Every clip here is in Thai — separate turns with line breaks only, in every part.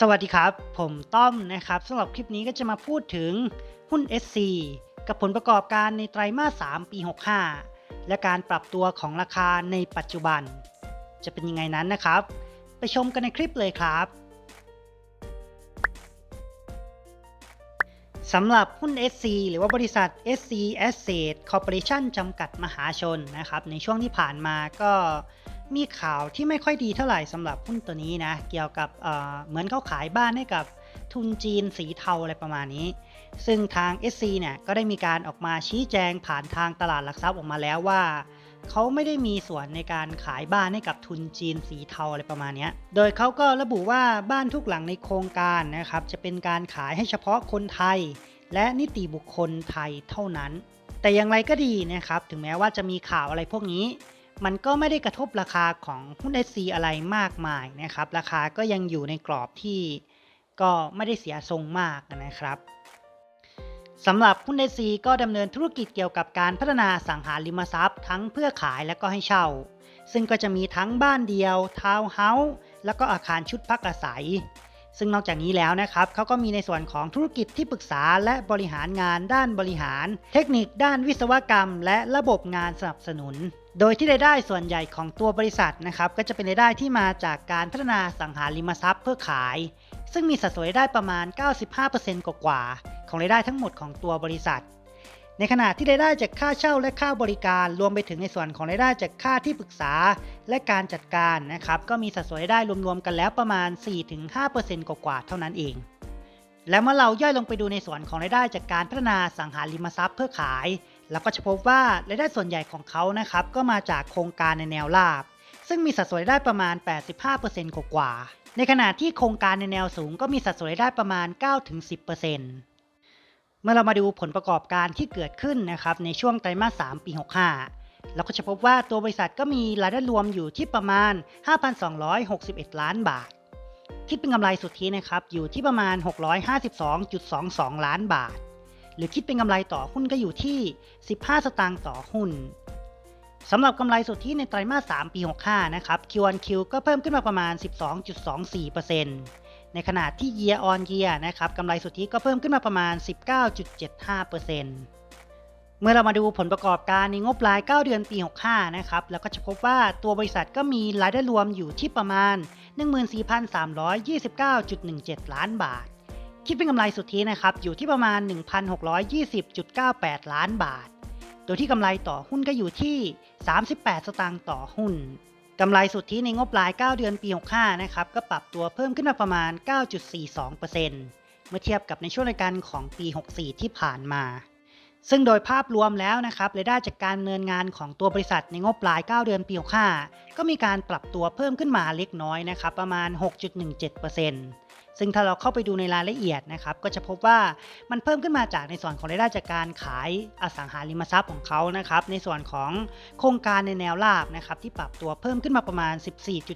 สวัสดีครับ ผมต้อมนะครับสำหรับคลิปนี้ก็จะมาพูดถึงหุ้น SC กับผลประกอบการในไตรมาส 3 ปี 65 และการปรับตัวของราคาในปัจจุบัน จะเป็นยังไงนั้นนะครับ ไปชมกันในคลิปเลยครับสำหรับหุ้น SC หรือว่าบริษัท SC Asset Corporation จำกัดมหาชนนะครับ ในช่วงที่ผ่านมาก็ มีข่าวที่ไม่ค่อยดีเท่าไหร่สำหรับหุ้นตัวนี้นะ เกี่ยวกับเเหมือนเขาขายบ้านให้กับทุนจีนสีเทาอะไรประมาณนี้ ซึ่งทาง SC เนี่ยก็ได้มีการออกมาชี้แจงผ่านทางตลาดหลักทรัพย์ออกมาแล้วว่าเขาไม่ได้มีส่วนในการขายบ้านให้กับทุนจีนสีเทาอะไรประมาณนี้ โดยเขาก็ระบุว่าบ้านทุกหลังในโครงการนะครับจะเป็นการขายให้เฉพาะคนไทย และนิติบุคคลไทยเท่านั้น แต่อย่างไรก็ดีนะครับถึงแม้ว่าจะมีข่าวอะไรพวกนี้ มันก็ไม่ได้กระทบราคาของหุ้น SC อะไรมากมายนะครับ ราคาก็ยังอยู่ในกรอบที่ก็ไม่ได้เสียทรงมากนะครับสำหรับหุ้น SC ก็ดำเนินธุรกิจเกี่ยวกับการพัฒนาสังหาริมทรัพย์ ทั้งเพื่อขายและก็ให้เช่า ซึ่งก็จะมีทั้งบ้านเดียวทาวน์เฮาส์แล้วก็อาคารชุดพักอาศัย ซึ่งนอกจากนี้แล้วนะครับเขาก็มีในส่วนของธุรกิจที่ปรึกษาและบริหารงานด้านบริหาร เทคนิคด้านวิศวกรรม และระบบงานสนับสนุน โดยที่รายได้ส่วนใหญ่ของตัวบริษัทนะครับก็จะเป็นรายได้ที่มาจากการพัฒนาสังหาริมทรัพย์เพื่อขาย ซึ่งมีสัดส่วนรายได้ประมาณ 95%กว่าๆของรายได้ทั้งหมดของตัวบริษัท ในขณะที่รายได้จากค่าเช่าและค่าบริการรวมไปถึงในส่วนของรายได้จากค่าที่ปรึกษาและการจัดการนะครับก็มีสัดส่วนรายได้รวมๆกันแล้วประมาณ 4-5%กว่าๆเท่านั้นเองแล้วเมื่อเราย่อยลงไปดูในส่วนของรายได้จากการพัฒนาสังหาริมทรัพย์เพื่อขาย แล้วก็จะพบว่ารายได้ส่วนใหญ่ของเขานะครับก็มาจากโครงการในแนวราบ ซึ่งมีสัดส่วนรายได้ประมาณ 85%กว่าในขณะที่โครงการในแนวสูงก็มีสัดส่วนรายได้ประมาณ 9-10%เมื่อเรามาดูผลประกอบการที่เกิดขึ้นนะครับในช่วงไตรมาส 3 ปี 65 เราก็จะพบว่าตัวบริษัทก็มีรายได้รวมอยู่ที่ประมาณ 5,261 ล้านบาท คิดเป็นกำไรสุทธินะครับอยู่ที่ประมาณ 652.22 ล้านบาท หรือคิดเป็นกำไรต่อหุ้นก็อยู่ที่ 15 สตางค์ต่อหุ้นสำหรับกำไรสุทธิในไตรมาส 3 ปี 65 นะครับ Q1Q ก็เพิ่มขึ้นมาประมาณ 12.24%ในขณะที่ Year on Year นะครับกำไรสุทธิก็เพิ่มขึ้นมาประมาณ 19.75%เมื่อเรามาดูผลประกอบการในงบราย 9 เดือนปี 65 นะครับ แล้วก็จะพบว่าตัวบริษัทก็มีรายได้รวมอยู่ที่ประมาณ 14,329.17 ล้านบาท คิดเป็นกำไรสุทธินะครับอยู่ที่ประมาณ 1,620.98 ล้านบาท โดยที่กำไรต่อหุ้นก็อยู่ที่ 38 สตางค์ต่อหุ้นกำไรสุทธิในงบราย 9 เดือนปี 65 นะครับก็ปรับตัวเพิ่มขึ้นมาประมาณ 9.42%เมื่อเทียบกับในช่วงรายการของปี 64 ที่ผ่านมา ซึ่งโดยภาพรวมแล้วนะครับรายได้จากการเนินงานของตัวบริษัทในงบราย 9 เดือนปี65ก็มีการปรับตัวเพิ่มขึ้นมาเล็กน้อยนะครับประมาณ 6.17%ซึ่งถ้าเราเข้าไปดูในรายละเอียดนะครับก็จะพบว่ามันเพิ่มขึ้นมาจากในส่วนของรายได้จากการขายอสังหาริมทรัพย์ของเขานะครับในส่วนของโครงการในแนวราบนะครับที่ปรับตัวเพิ่มขึ้นมาประมาณ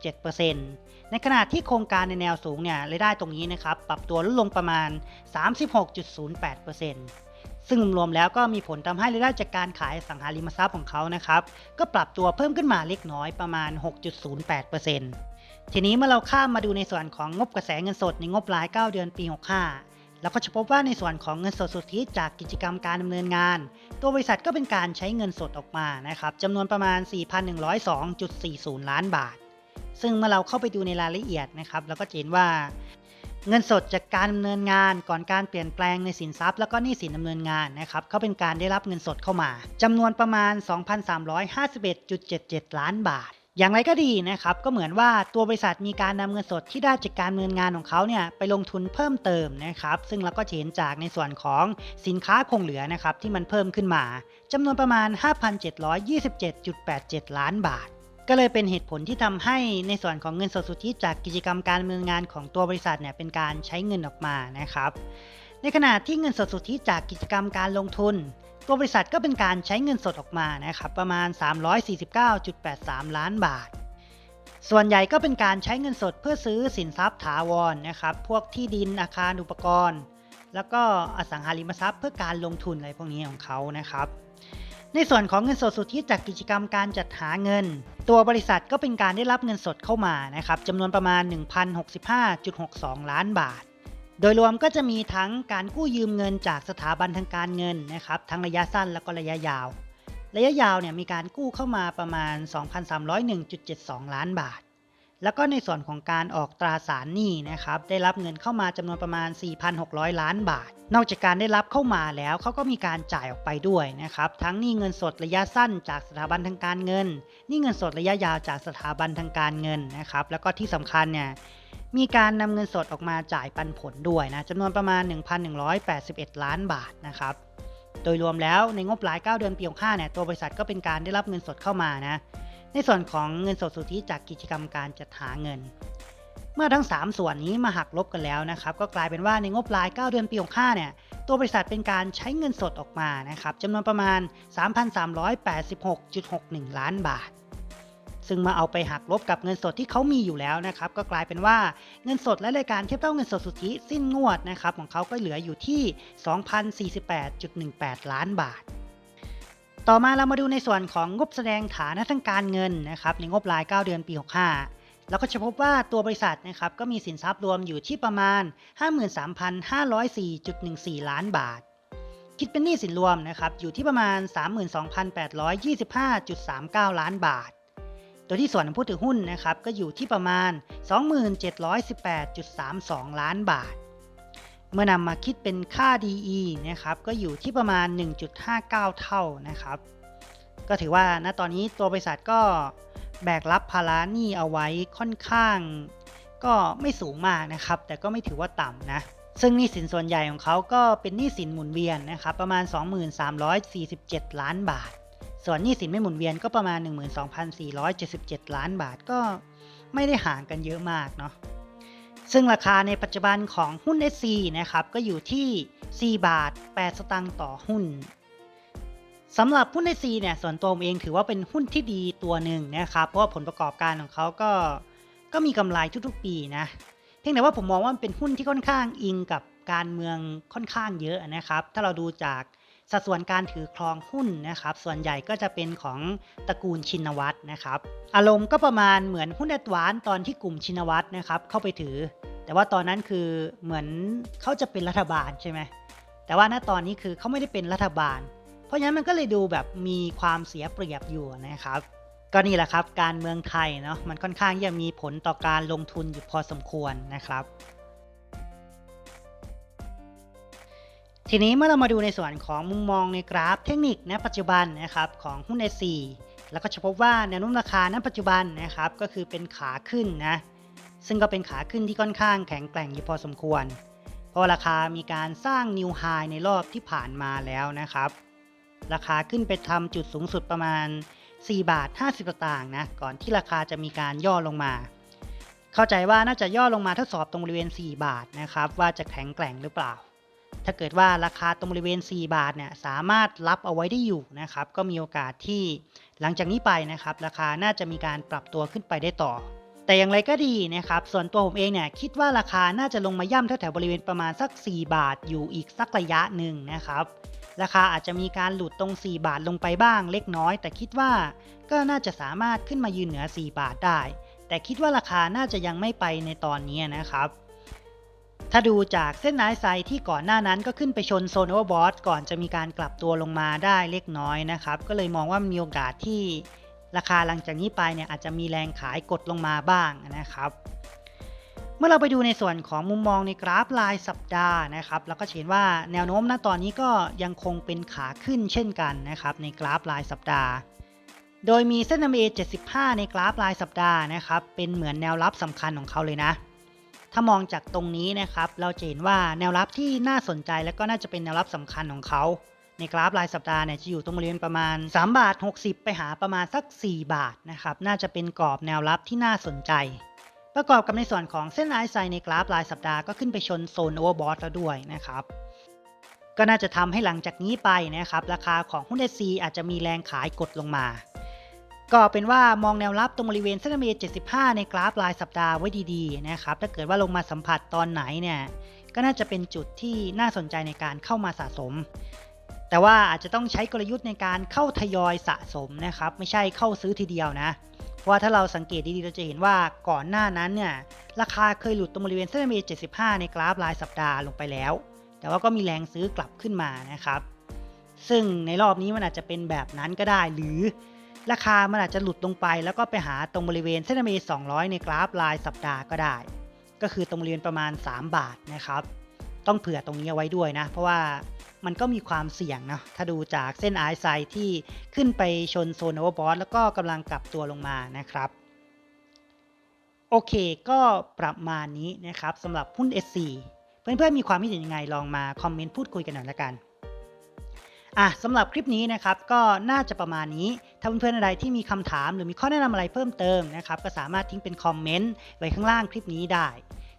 14.7%ในขณะที่โครงการในแนวสูงเนี่ยรายได้ตรงนี้นะครับปรับตัวลดลงประมาณ 36.08% ซึ่งรวมแล้วก็มีผลทำให้รายได้จากการขายสังหาริมทรัพย์ของเขานะครับก็ปรับตัวเพิ่มขึ้นมาเล็กน้อยประมาณ 6.08%ทีนี้เมื่อเราข้ามมาดูในส่วนของงบกระแสเงินสดในงบราย 9 เดือนปี 65เราก็จะพบว่าในส่วนของเงินสดสุทธิจากกิจกรรมการดำเนินงาน ตัวบริษัทก็เป็นการใช้เงินสดออกมานะครับจำนวนประมาณ 4,102.40 ล้านบาท ซึ่งเมื่อเราเข้าไปดูในรายละเอียดนะครับเราก็เห็นว่า เงินสดจากการดำเนินงานก่อนการเปลี่ยนแปลงในสินทรัพย์ แล้วก็หนี้สินดำเนินงานนะครับเขาเป็นการได้รับเงินสดเข้ามาจำนวนประมาณ 2,351.77 ล้านบาท อย่างไรก็ดีนะครับก็เหมือนว่าตัวบริษัทมีการนำเงินสดที่ได้จากการดำเนินงานของเขาเนี่ยไปลงทุนเพิ่มเติมนะครับซึ่งเราก็เห็นจากในส่วนของสินค้าคงเหลือนะครับที่มันเพิ่มขึ้นมาจำนวนประมาณ 5,727.87 ล้านบาท ก็เลยเป็นเหตุผลที่ทำให้ในส่วนของเงินสดสุทธิจากกิจกรรมการดำเนินงานของตัวบริษัทเนี่ยเป็นการใช้เงินออกมานะครับ ในขณะที่เงินสดสุทธิจากกิจกรรมการลงทุน ตัวบริษัทก็เป็นการใช้เงินสดออกมานะครับประมาณ 349.83 ล้านบาท ส่วนใหญ่ก็เป็นการใช้เงินสดเพื่อซื้อสินทรัพย์ถาวรนนะครับพวกที่ดินอาคารอุปกรณ์ แล้วก็อสังหาริมทรัพย์เพื่อการลงทุนอะไรพวกนี้ของเขานะครับ ในส่วนของเงินสดสุทธิจากกิจกรรมการจัดหาเงิน ตัวบริษัทก็เป็นการได้รับเงินสดเข้ามานะครับจำนวนประมาณ 1,065.62 ล้านบาท โดยรวมก็จะมีทั้งการกู้ยืมเงินจากสถาบันทางการเงินนะครับทั้งระยะสั้นและก็ระยะยาว ระยะยาวเนี่ยมีการกู้เข้ามาประมาณ 2,301.72 ล้านบาท แล้วก็ในส่วนของการออกตราสารหนี้นะครับได้รับเงินเข้ามาจำนวนประมาณ 4,600 ล้านบาท นอกจากการได้รับเข้ามาแล้วเขาก็มีการจ่ายออกไปด้วยนะครับทั้งหนี้เงินสดระยะสั้นจากสถาบันทางการเงินหนี้เงินสดระยะยาวจากสถาบันทางการเงินนะครับแล้วก็ที่สำคัญเนี่ยมีการนำเงินสดออกมาจ่ายปันผลด้วยนะจำนวนประมาณ 1,181 ล้านบาทนะครับโดยรวมแล้วในงบราย 9 เดือนปี65เนี่ยตัวบริษัทก็เป็นการได้รับเงินสดเข้ามานะ ในส่วนของเงินสดสุทธิจากกิจกรรมการจัดหาเงิน เมื่อทั้ง 3 ส่วนนี้มาหักลบกันแล้วนะครับ ก็กลายเป็นว่าในงบราย 9 เดือนปี65เนี่ย ตัวบริษัทเป็นการใช้เงินสดออกมานะครับจำนวนประมาณ 3,386.61 ล้านบาท ซึ่งมาเอาไปหักลบกับเงินสดที่เขามีอยู่แล้วนะครับ ก็กลายเป็นว่าเงินสดและรายการเทียบเท่าเงินสดสุทธิสิ้นงวดนะครับของเขาก็เหลืออยู่ที่ 2,048.18 ล้านบาท ต่อมาเรามาดูในส่วนของงบแสดงฐานะทางการเงินนะครับในงบราย 9 เดือนปี 65แล้วก็จะพบว่าตัวบริษัทนะครับก็มีสินทรัพย์รวมอยู่ที่ประมาณ 53,504.14 ล้านบาท คิดเป็นหนี้สินรวมนะครับอยู่ที่ประมาณ 32,825.39 ล้านบาท โดยที่ส่วนของผู้ถือหุ้นนะครับก็อยู่ที่ประมาณ 2718.32 ล้านบาท เมื่อนำมาคิดเป็นค่า DE นะครับ ก็อยู่ที่ประมาณ 1.59 เท่านะครับ ก็ถือว่าณตอนนี้ตัวบริษัทก็แบกรับภาระหนี้เอาไว้ค่อนข้าง ก็ไม่สูงมากนะครับ แต่ก็ไม่ถือว่าต่ำนะ ซึ่งหนี้สินส่วนใหญ่ของเขาก็เป็นหนี้สินหมุนเวียนนะครับ ประมาณ 2347 ล้านบาท ส่วนหนี้สินไม่หมุนเวียนก็ประมาณ 12,477 ล้านบาท ก็ไม่ได้ห่างกันเยอะมากเนาะ ซึ่งราคาในปัจจุบันของหุ้น SC นะครับ ก็อยู่ที่ 4 บาท 8 สตางค์ต่อหุ้นสำหรับหุ้น SC เนี่ย ส่วนตัวผมเองถือว่าเป็นหุ้นที่ดีตัวหนึ่งนะครับ เพราะว่าผลประกอบการของเขาก็ก็มีกำไรทุกๆปีนะ เพียงแต่ว่าผมมองว่ามันเป็นหุ้นที่ค่อนข้างอิงกับการเมืองค่อนข้างเยอะนะครับ ถ้าเราดูจาก สัดส่วนการถือครองหุ้นนะครับ ส่วนใหญ่ก็จะเป็นของตระกูลชินวัตรนะครับ อารมณ์ก็ประมาณเหมือนหุ้นแอดวานตอนที่กลุ่มชินวัตรนะครับเข้าไปถือ แต่ว่าตอนนั้นคือเหมือนเขาจะเป็นรัฐบาลใช่ไหมแต่ว่าณตอนนี้คือเขาไม่ได้เป็นรัฐบาล เพราะฉะนั้นมันก็เลยดูแบบมีความเสียเปรียบอยู่นะครับก็นี่แหละครับ การเมืองไทยเนาะมันค่อนข้างจะมีผลต่อการลงทุนอยู่พอสมควรนะครับ ทีนี้เมื่อเรามาดูในส่วนของมุมมองในกราฟเทคนิคณปัจจุบันนะครับของหุ้น S4 แล้วก็จะพบว่าแนวโน้มราคาณปัจจุบันนะครับก็คือเป็นขาขึ้นนะซึ่งก็เป็นขาขึ้นที่ค่อนข้างแข็งแกร่งอยู่พอสมควร เพราะราคามีการสร้างนิวไฮในรอบที่ผ่านมาแล้วนะครับ ราคาขึ้นไปทำจุดสูงสุดประมาณ 4 บาท 50สตางค์นะก่อนที่ราคาจะมีการย่อลงมา เข้าใจว่าน่าจะย่อลงมาทดสอบตรงบริเวณ 4 บาทนะครับว่าจะแข็งแกร่งหรือเปล่า ถ้าเกิดว่าราคาตรงบริเวณ 4 บาทเนี่ยสามารถรับเอาไว้ได้อยู่นะครับ ก็มีโอกาสที่หลังจากนี้ไปนะครับ ราคาน่าจะมีการปรับตัวขึ้นไปได้ต่อ แต่อย่างไรก็ดีนะครับ ส่วนตัวผมเองเนี่ยคิดว่าราคาน่าจะลงมาย่ำแถวๆบริเวณประมาณสัก 4 บาทอยู่อีกสักระยะหนึ่งนะครับราคาอาจจะมีการหลุดตรง 4 บาทลงไปบ้างเล็กน้อย แต่คิดว่าก็น่าจะสามารถขึ้นมายืนเหนือ 4 บาทได้ แต่คิดว่าราคาน่าจะยังไม่ไปในตอนนี้นะครับ ถ้าดูจากเส้นไนท์ไซที่ก่อนหน้านั้นก็ขึ้นไปชนโซนโอเวอร์บอทก่อนจะมีการกลับตัวลงมาได้เล็กน้อยนะครับ ก็เลยมองว่ามีโอกาสที่ราคาหลังจากนี้ไปเนี่ยอาจจะมีแรงขายกดลงมาบ้างนะครับ เมื่อเราไปดูในส่วนของมุมมองในกราฟรายสัปดาห์นะครับแล้วก็เห็นว่าแนวโน้มณตอนนี้ก็ยังคงเป็นขาขึ้นเช่นกันนะครับในกราฟรายสัปดาห์ โดยมีเส้น MA 75 ในกราฟรายสัปดาห์นะครับเป็นเหมือนแนวรับสำคัญของเขาเลยนะ ถ้ามองจากตรงนี้นะครับ เราจะเห็นว่าแนวรับที่น่าสนใจและก็น่าจะเป็นแนวรับสำคัญของเขาในกราฟรายสัปดาห์เนี่ยจะอยู่ตรงบริเวณประมาณ 3 บาท 60 ไปหาประมาณสัก 4 บาทนะครับ น่าจะเป็นกรอบแนวรับที่น่าสนใจ ประกอบกับในส่วนของเส้นไอซ์ไซในกราฟรายสัปดาห์ก็ขึ้นไปชนโซนโอเวอร์บอทแล้วด้วยนะครับ ก็น่าจะทำให้หลังจากนี้ไปนะครับ ราคาของหุ้น SC อาจจะมีแรงขายกดลงมา ก็เป็นว่ามองแนวรับตรงบริเวณเส้นเม75 ในกราฟรายสัปดาห์ไว้ดีๆนะครับ ถ้าเกิดว่าลงมาสัมผัสตอนไหนเนี่ย ก็น่าจะเป็นจุดที่น่าสนใจในการเข้ามาสะสม แต่ว่าอาจจะต้องใช้กลยุทธ์ในการเข้าทยอยสะสมนะครับ ไม่ใช่เข้าซื้อทีเดียวนะ เพราะว่าถ้าเราสังเกตดีๆ เราจะเห็นว่าก่อนหน้านั้นเนี่ย ราคาเคยหลุดตรงบริเวณเส้น MA 75 ในกราฟรายสัปดาห์ลงไปแล้ว แต่ว่าก็มีแรงซื้อกลับขึ้นมานะครับ ซึ่งในรอบนี้มันอาจจะเป็นแบบนั้นก็ได้หรือ ราคามันอาจจะหลุดลงไป แล้วก็ไปหาตรงบริเวณเส้น MA 200 ในกราฟรายสัปดาห์ก็ได้ ก็คือตรงบริเวณประมาณ 3 บาทนะครับ ต้องเผื่อตรงนี้เอาไว้ด้วยนะ เพราะว่ามันก็มีความเสี่ยงเนาะถ้าดูจากเส้นไอซ์ไซที่ขึ้นไปชนโซนโอเวอร์บอสแล้วก็กำลังกลับตัวลงมานะครับโอเค ก็ประมาณนี้นะครับสำหรับหุ้น SC เพื่อนๆมีความคิดเห็นยังไงลองมาคอมเมนต์พูดคุยกันหน่อยละกันอะสำหรับคลิปนี้นะครับก็น่าจะประมาณนี้ ถ้าเพื่อนๆอะไรที่มีคำถามหรือมีข้อแนะนำอะไรเพิ่มเติมนะครับก็สามารถทิ้งเป็นคอมเมนต์ไว้ข้างล่างคลิปนี้ได้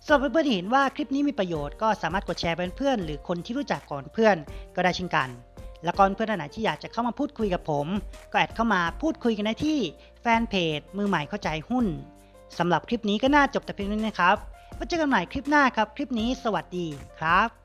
สำหรับเพื่อนๆที่เห็นว่าคลิปนี้มีประโยชน์ก็สามารถกดแชร์เป็นเพื่อนหรือคนที่รู้จักก่อนเพื่อนก็ได้เช่นกัน แล้วก็เพื่อนๆท่านไหนที่อยากจะเข้ามาพูดคุยกับผม ก็แอดเข้ามาพูดคุยกันได้ที่แฟนเพจมือใหม่เข้าใจหุ้นสำหรับคลิปนี้ก็น่าจบแต่เพียงนี้นะครับไว้เจอกันใหม่คลิปหน้าครับ คลิปนี้สวัสดีครับ